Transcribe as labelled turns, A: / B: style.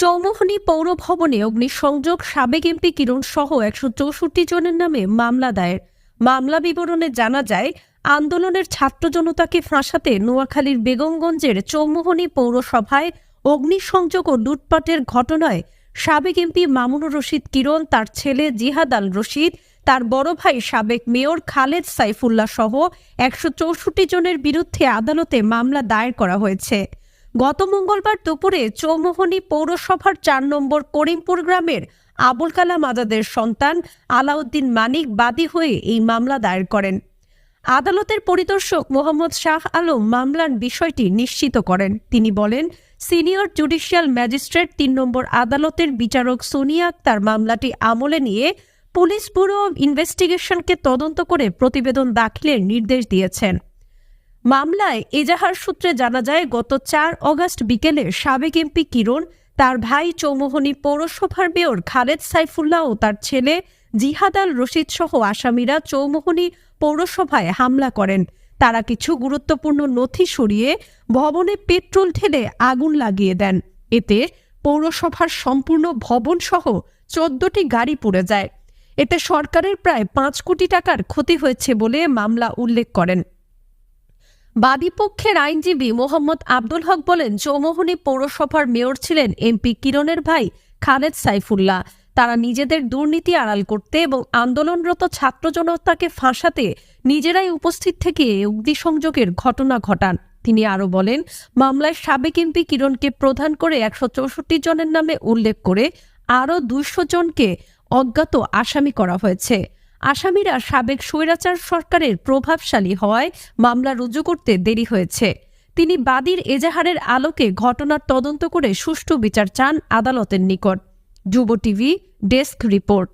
A: চৌমোহনী পৌর ভবনে অগ্নিসংযোগ সাবেক এমপি কিরণ সহ একশো চৌষট্টি জনের নামে মামলা দায়ের মামলা বিবরণে জানা যায় আন্দোলনের ছাত্র জনতাকে ফাঁসাতে নোয়াখালীর বেগমগঞ্জের চৌমোহনী পৌরসভায় অগ্নিসংযোগ ও লুটপাটের ঘটনায় সাবেক এমপি মামুনুর রশিদ কিরণ তার ছেলে জিহাদ আল রশিদ তার বড় ভাই সাবেক মেয়র খালেদ সাইফুল্লাহ সহ একশো জনের বিরুদ্ধে আদালতে মামলা দায়ের করা হয়েছে গত মঙ্গলবার দুপুরে চৌমোহনী পৌরসভার চার নম্বর করিমপুর গ্রামের আবুল কালাম আজাদের সন্তান আলাউদ্দিন মানিক বাদী হয়ে এই মামলা দায়ের করেন আদালতের পরিদর্শক মোহাম্মদ শাহ আলম মামলার বিষয়টি নিশ্চিত করেন তিনি বলেন সিনিয়র জুডিশিয়াল ম্যাজিস্ট্রেট তিন নম্বর আদালতের বিচারক সোনিয়া আক্তার মামলাটি আমলে নিয়ে পুলিশ ব্যুরো অব ইনভেস্টিগেশনকে তদন্ত করে প্রতিবেদন দাখিলের নির্দেশ দিয়েছেন মামলায় এজাহার সূত্রে জানা যায় গত চার অগস্ট বিকেলে সাবেক এমপি কিরণ তার ভাই চৌমোহনী পৌরসভার মেয়র খালেদ সাইফুল্লাহ ও তার ছেলে জিহাদ আল রশিদ সহ আসামিরা চৌমোহনী পৌরসভায় হামলা করেন তারা কিছু গুরুত্বপূর্ণ নথি সরিয়ে ভবনে পেট্রোল ঢেলে আগুন লাগিয়ে দেন এতে পৌরসভার সম্পূর্ণ ভবন সহ চোদ্দটি গাড়ি পুড়ে যায় এতে সরকারের প্রায় পাঁচ কোটি টাকার ক্ষতি হয়েছে বলে মামলা উল্লেখ করেন বাদীপক্ষের আইনজীবী মোহাম্মদ আব্দুল হক বলেন চৌমোহনী পৌরসভার মেয়র ছিলেন এমপি কিরণের ভাই খালেদ সাইফুল্লাহ তারা নিজেদের দুর্নীতি আড়াল করতে এবং আন্দোলনরত ছাত্র জনতাকে ফাঁসাতে নিজেরাই উপস্থিত থেকে অগ্নিসংযোগের ঘটনা ঘটান তিনি আরও বলেন মামলায় সাবেক এমপি কিরণকে প্রধান করে একশো চৌষট্টি জনের নামে উল্লেখ করে আরও দুইশো জনকে অজ্ঞাত আসামি করা হয়েছে আসামিরা সাবেক স্বৈরাচার সরকারের প্রভাবশালী হওয়ায় মামলা রুজু করতে দেরি হয়েছে তিনি বাদীর এজাহারের আলোকে ঘটনার তদন্ত করে সুষ্ঠু বিচার চান আদালতের নিকট যুব টিভি ডেস্ক রিপোর্ট